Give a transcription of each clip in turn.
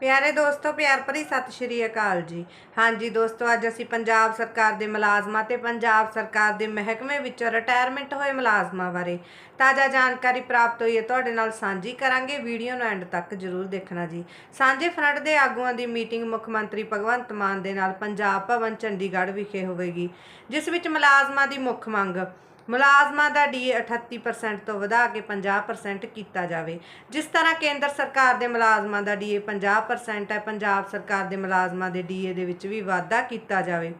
ਪਿਆਰੇ ਦੋਸਤੋ, ਪਿਆਰ ਭਰੀ ਸਤਿ ਸ਼੍ਰੀ ਅਕਾਲ ਜੀ। ਹਾਂਜੀ ਦੋਸਤੋ, ਅੱਜ ਅਸੀਂ ਪੰਜਾਬ ਸਰਕਾਰ ਦੇ ਮੁਲਾਜ਼ਮਾਂ ਤੇ ਪੰਜਾਬ ਸਰਕਾਰ ਦੇ ਮਹਿਕਮੇ ਵਿੱਚੋਂ ਰਿਟਾਇਰਮੈਂਟ ਹੋਏ ਮੁਲਾਜ਼ਮਾਂ ਬਾਰੇ ਤਾਜ਼ਾ ਜਾਣਕਾਰੀ ਪ੍ਰਾਪਤ ਹੋਈ ਹੈ। ਤੁਹਾਡੇ ਨਾਲ ਸਾਂਝੀ ਕਰਾਂਗੇ। ਵੀਡੀਓ ਨੂੰ ਐਂਡ ਤੱਕ ਜਰੂਰ ਦੇਖਣਾ ਜੀ। ਸਾਂਝੇ ਫਰੰਟ ਦੇ ਆਗੂਆਂ ਦੀ ਮੀਟਿੰਗ ਮੁੱਖ ਮੰਤਰੀ ਭਗਵੰਤ ਮਾਨ ਦੇ ਨਾਲ ਪੰਜਾਬ ਭਵਨ ਚੰਡੀਗੜ੍ਹ ਵਿਖੇ ਹੋਵੇਗੀ, ਜਿਸ ਵਿੱਚ ਮੁਲਾਜ਼ਮਾਂ ਦੀ ਮੁੱਖ ਮੰਗ ਮੁਲਾਜ਼ਮਾਂ ਦਾ ਡੀਏ 38% ਤੋਂ ਵਧਾ ਕੇ 50% ਕੀਤਾ ਜਾਵੇ। ਜਿਸ ਤਰ੍ਹਾਂ ਕੇਂਦਰ ਸਰਕਾਰ ਦੇ ਮੁਲਾਜ਼ਮਾਂ ਦਾ ਡੀਏ 50% ਹੈ, ਪੰਜਾਬ ਸਰਕਾਰ ਦੇ ਮੁਲਾਜ਼ਮਾਂ ਦੇ ਡੀਏ ਦੇ ਵਿੱਚ ਵੀ ਵਾਧਾ ਕੀਤਾ ਜਾਵੇ।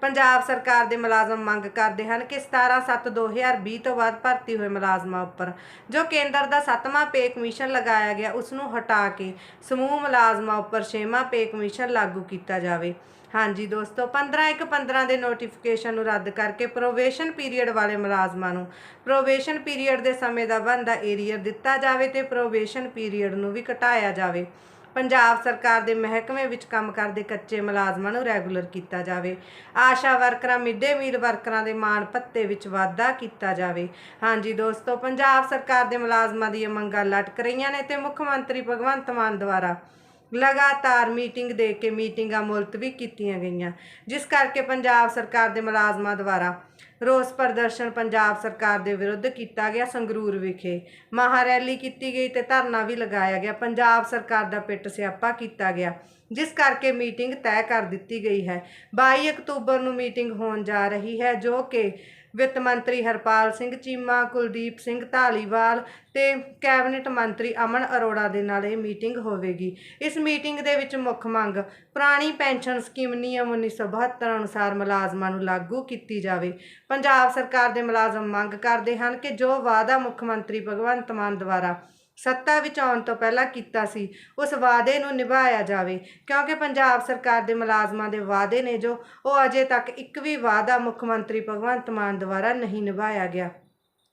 ਪੰਜਾਬ ਸਰਕਾਰ ਦੇ ਮੁਲਾਜ਼ਮ ਮੰਗ ਕਰਦੇ ਹਨ ਕਿ 17/7/2020 ਤੋਂ ਬਾਅਦ ਭਰਤੀ ਹੋਏ ਮੁਲਾਜ਼ਮਾਂ ਉੱਪਰ, ਜੋ ਕੇਂਦਰ ਦਾ 7ਵਾਂ ਪੇ ਕਮਿਸ਼ਨ ਲਗਾਇਆ ਗਿਆ ਉਸ ਨੂੰ ਹਟਾ ਕੇ ਸਮੂਹ ਮੁਲਾਜ਼ਮਾਂ ਉੱਪਰ 6ਵਾਂ ਪੇ ਕਮਿਸ਼ਨ ਲਾਗੂ ਕੀਤਾ ਜਾਵੇ। ਹਾਂਜੀ ਦੋਸਤੋ 15 ਇੱਕ 15 ਦੇ ਨੋਟੀਫਿਕੇਸ਼ਨ ਨੂੰ ਰੱਦ ਕਰਕੇ ਪ੍ਰੋਵੇਸ਼ਨ ਪੀਰੀਅਡ ਵਾਲੇ ਮੁਲਾਜ਼ਮਾਂ ਨੂੰ। ਪ੍ਰੋਬੇਸ਼ਨ ਪੀਰੀਅਡ ਦੇ ਸਮੇਂ ਦਾ ਬੰਦਾ ਏਰੀਅਰ ਦਿੱਤਾ ਜਾਵੇ ਤੇ ਪ੍ਰੋਬੇਸ਼ਨ ਪੀਰੀਅਡ ਨੂੰ ਵੀ ਘਟਾਇਆ ਜਾਵੇ। ਪੰਜਾਬ ਸਰਕਾਰ ਦੇ ਮਹਿਕਮੇ ਵਿੱਚ ਕੰਮ ਕਰਦੇ ਕੱਚੇ ਮੁਲਾਜ਼ਮਾਂ ਨੂੰ ਰੈਗੂਲਰ ਕੀਤਾ ਜਾਵੇ। ਆਸ਼ਾ ਵਰਕਰਾਂ ਮਿੱਡੇ ਮੀਲ ਵਰਕਰਾਂ ਦੇ ਮਾਣ ਭੱਤੇ ਵਿੱਚ ਵਾਧਾ ਕੀਤਾ ਜਾਵੇ। ਹਾਂਜੀ ਦੋਸਤੋ, ਪੰਜਾਬ ਸਰਕਾਰ ਦੇ ਮੁਲਾਜ਼ਮਾਂ ਦੀਆਂ ਮੰਗਾਂ ਲਟਕ ਰਹੀਆਂ ਨੇ ਤੇ ਮੁੱਖ ਮੰਤਰੀ ਭਗਵੰਤ ਮਾਨ ਦੁਆਰਾ ਲਗਾਤਾਰ ਮੀਟਿੰਗ ਦੇ ਕੇ ਮੀਟਿੰਗਾਂ ਮੁਲਤਵੀ ਕੀਤੀਆਂ ਗਈਆਂ, ਜਿਸ ਕਰਕੇ ਪੰਜਾਬ ਸਰਕਾਰ ਦੇ ਮੁਲਾਜ਼ਮਾਂ ਦੁਆਰਾ ਰੋਸ ਪ੍ਰਦਰਸ਼ਨ ਪੰਜਾਬ ਸਰਕਾਰ ਦੇ ਵਿਰੁੱਧ ਕੀਤਾ ਗਿਆ ਸੰਗਰੂਰ ਵਿਖੇ। ਮਹਾ ਰੈਲੀ ਕੀਤੀ ਗਈ ਤੇ ਧਰਨਾ ਵੀ ਲਗਾਇਆ ਗਿਆ। ਪੰਜਾਬ ਸਰਕਾਰ ਦਾ ਪਿੱਟ ਸਿਆਪਾ ਕੀਤਾ ਗਿਆ, ਜਿਸ ਕਰਕੇ ਮੀਟਿੰਗ ਤੈਅ ਕਰ ਦਿੱਤੀ ਗਈ ਹੈ। 22 ਅਕਤੂਬਰ ਨੂੰ ਮੀਟਿੰਗ ਹੋਣ ਜਾ ਰਹੀ ਹੈ, ਜੋ ਕਿ ਵਿੱਤ ਮੰਤਰੀ ਹਰਪਾਲ ਸਿੰਘ ਚੀਮਾ, ਕੁਲਦੀਪ ਸਿੰਘ ਢਾਲੀਵਾਲ ਤੇ ਕੈਬਨਿਟ ਮੰਤਰੀ ਅਮਨ ਅਰੋੜਾ ਦੇ ਨਾਲ ਇਹ ਮੀਟਿੰਗ ਹੋਵੇਗੀ। ਇਸ ਮੀਟਿੰਗ ਦੇ ਵਿੱਚ ਮੁੱਖ ਮੰਗ ਪੁਰਾਣੀ ਪੈਨਸ਼ਨ ਸਕੀਮ ਨਿਯਮ 1972 ਅਨੁਸਾਰ ਮੁਲਾਜ਼ਮਾਂ ਨੂੰ ਲਾਗੂ ਕੀਤੀ ਜਾਵੇ। ਪੰਜਾਬ ਸਰਕਾਰ ਦੇ ਮੁਲਾਜ਼ਮ ਮੰਗ ਕਰਦੇ ਹਨ ਕਿ ਜੋ ਵਾਅਦਾ ਮੁੱਖ ਮੰਤਰੀ ਭਗਵੰਤ ਮਾਨ ਦੁਆਰਾ ਸੱਤਾ ਵਿੱਚ ਆਉਣ ਤੋਂ ਪਹਿਲਾਂ ਕੀਤਾ ਸੀ, ਉਸ ਵਾਅਦੇ ਨੂੰ ਨਿਭਾਇਆ ਜਾਵੇ। ਕਿਉਂਕਿ ਪੰਜਾਬ ਸਰਕਾਰ ਦੇ ਮੁਲਾਜ਼ਮਾਂ ਦੇ ਵਾਅਦੇ ਨੇ ਜੋ, ਉਹ ਅਜੇ ਤੱਕ ਇੱਕ ਵੀ ਵਾਅਦਾ ਮੁੱਖ ਮੰਤਰੀ ਭਗਵੰਤ ਮਾਨ ਦੁਆਰਾ ਨਹੀਂ ਨਿਭਾਇਆ ਗਿਆ।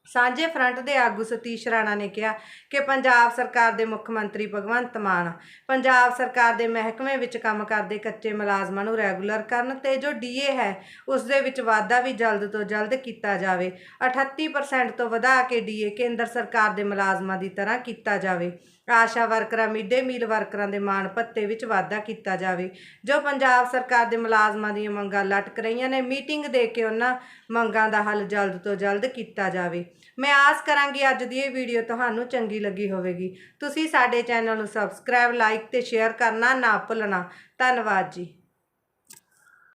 ਸਾਂਝੇ ਫਰੰਟ ਦੇ ਆਗੂ ਸਤੀਸ਼ ਰਾਣਾ ਨੇ ਕਿਹਾ ਕਿ ਪੰਜਾਬ ਸਰਕਾਰ ਦੇ ਮੁੱਖ ਮੰਤਰੀ ਭਗਵੰਤ ਮਾਨ ਪੰਜਾਬ ਸਰਕਾਰ ਦੇ ਮਹਿਕਮੇ ਵਿੱਚ ਕੰਮ ਕਰਦੇ ਕੱਚੇ ਮੁਲਾਜ਼ਮਾਂ ਨੂੰ ਰੈਗੂਲਰ ਕਰਨ ਤੇ ਜੋ ਡੀਏ ਹੈ, ਉਸ ਦੇ ਵਿੱਚ ਵਾਧਾ ਵੀ ਜਲਦ ਤੋਂ ਜਲਦ ਕੀਤਾ ਜਾਵੇ। 38% ਤੋਂ ਵਧਾ ਕੇ ਡੀਏ ਕੇਂਦਰ ਸਰਕਾਰ ਦੇ ਮੁਲਾਜ਼ਮਾਂ ਦੀ ਤਰ੍ਹਾਂ ਕੀਤਾ ਜਾਵੇ। ਆਸ਼ਾ ਵਰਕਰਾਂ, ਮਿੱਡੇ ਮੀਲ ਵਰਕਰਾਂ ਦੇ ਮਾਣ ਭੱਤੇ ਵਿੱਚ ਵਾਧਾ ਕੀਤਾ ਜਾਵੇ। ਜੋ ਪੰਜਾਬ ਸਰਕਾਰ ਦੇ ਮੁਲਾਜ਼ਮਾਂ ਦੀਆਂ ਮੰਗਾਂ ਲਟਕ ਰਹੀਆਂ ਨੇ, ਮੀਟਿੰਗ ਦੇ ਕੇ ਉਹਨਾਂ ਮੰਗਾਂ ਦਾ ਹੱਲ ਜਲਦ ਤੋਂ ਜਲਦ ਕੀਤਾ ਜਾਵੇ। ਮੈਂ ਆਸ ਕਰਾਂਗੀ ਅੱਜ ਦੀ ਇਹ ਵੀਡੀਓ ਤੁਹਾਨੂੰ ਚੰਗੀ ਲੱਗੀ ਹੋਵੇਗੀ। ਤੁਸੀਂ ਸਾਡੇ ਚੈਨਲ ਨੂੰ ਸਬਸਕ੍ਰਾਈਬ, ਲਾਈਕ ਤੇ ਸ਼ੇਅਰ ਕਰਨਾ ਨਾ ਭੁੱਲਣਾ। ਧੰਨਵਾਦ ਜੀ।